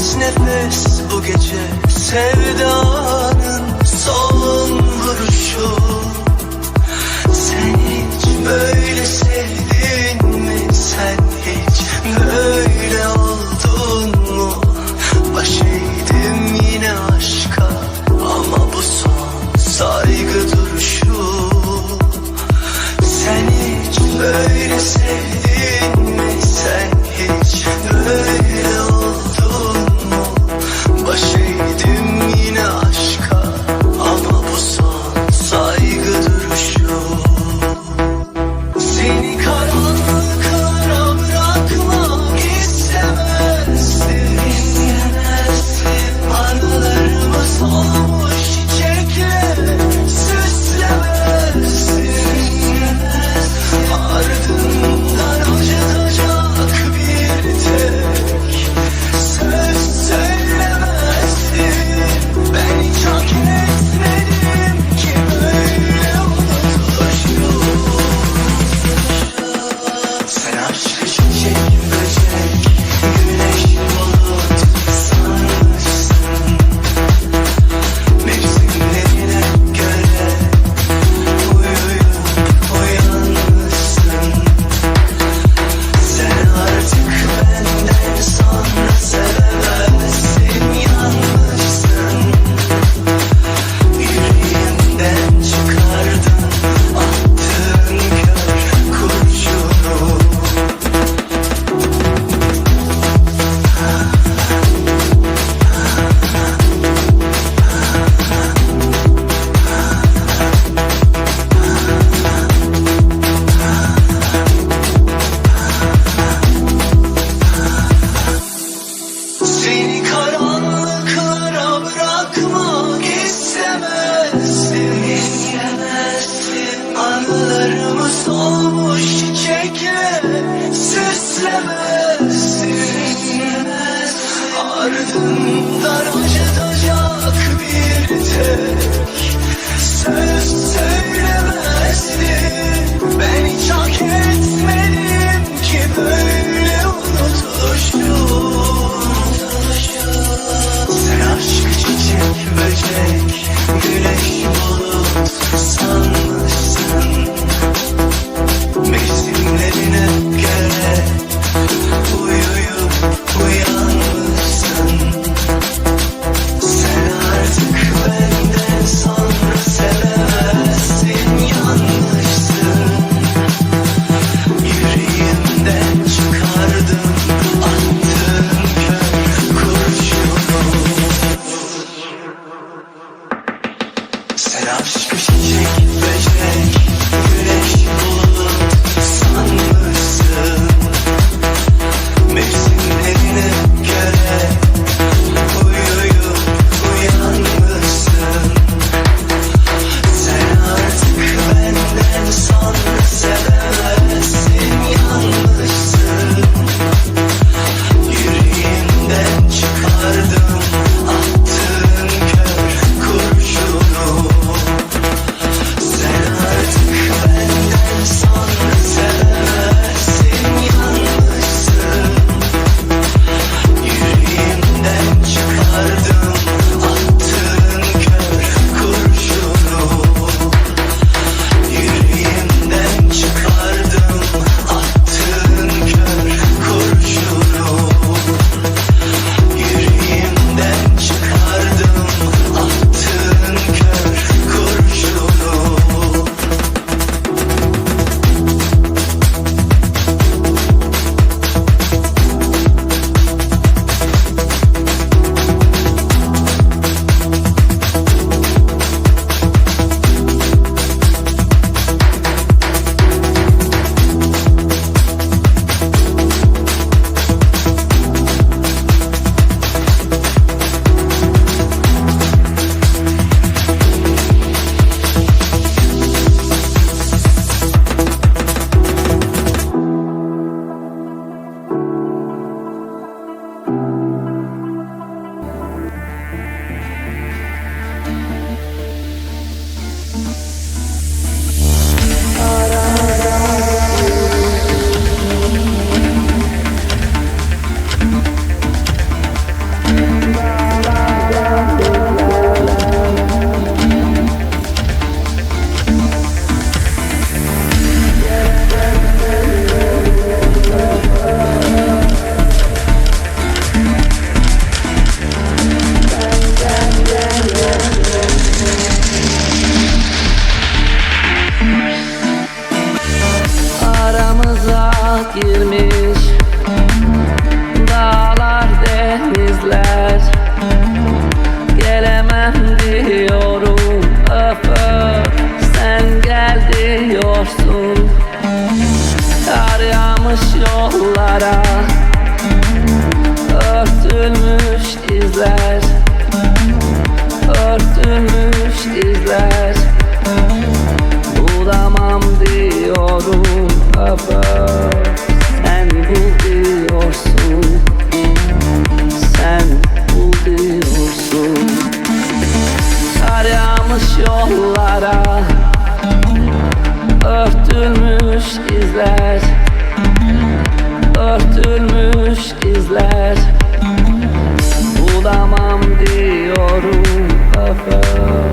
nefes nefes bu gece Sevdanın son vuruşu Sen hiç böyle sevdin mi? Sen hiç böyle oldun mu? Baş eğdim yine aşka Ama bu son saygı duruşu Sen hiç böyle sevdin girmiş. Dağlar denizler. Gelemem diyorum. Öf öf Sen gel diyorsun. Kar yağmış yollara. Örtülmüş izler Örtülmüş izler Bulamam diyorum. Öf öf. Yollara Örtülmüş izler Örtülmüş izler. Bulamam diyorum öf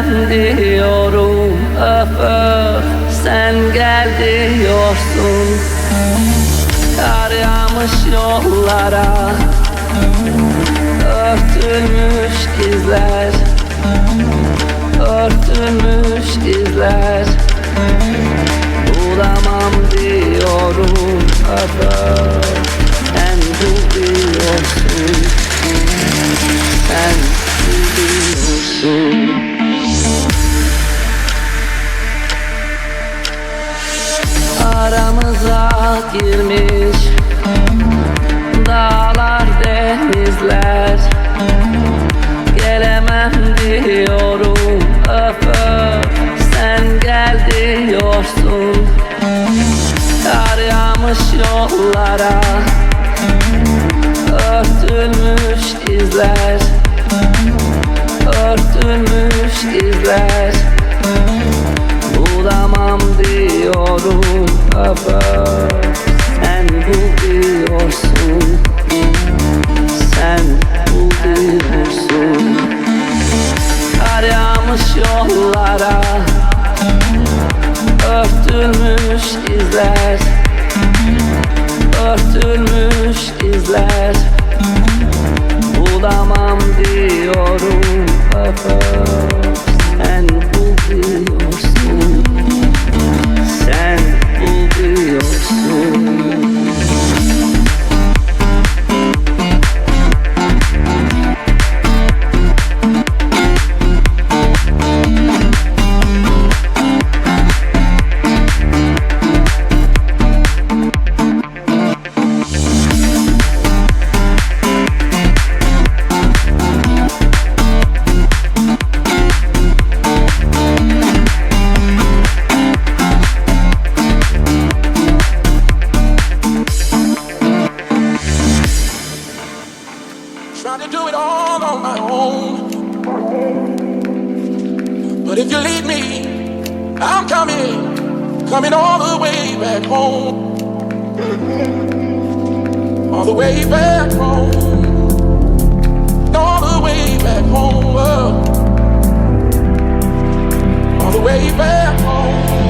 Gelemem diyorum öf öf Sen gel diyorsun. Kar yağmış yollara Örtülmüş izler Aramıza girmiş izler Bulamam diyorum. öf it all on my own. But if you lead me, I'm coming, coming all the way back home. All the way back home. All the way back home. oh. All the way back home.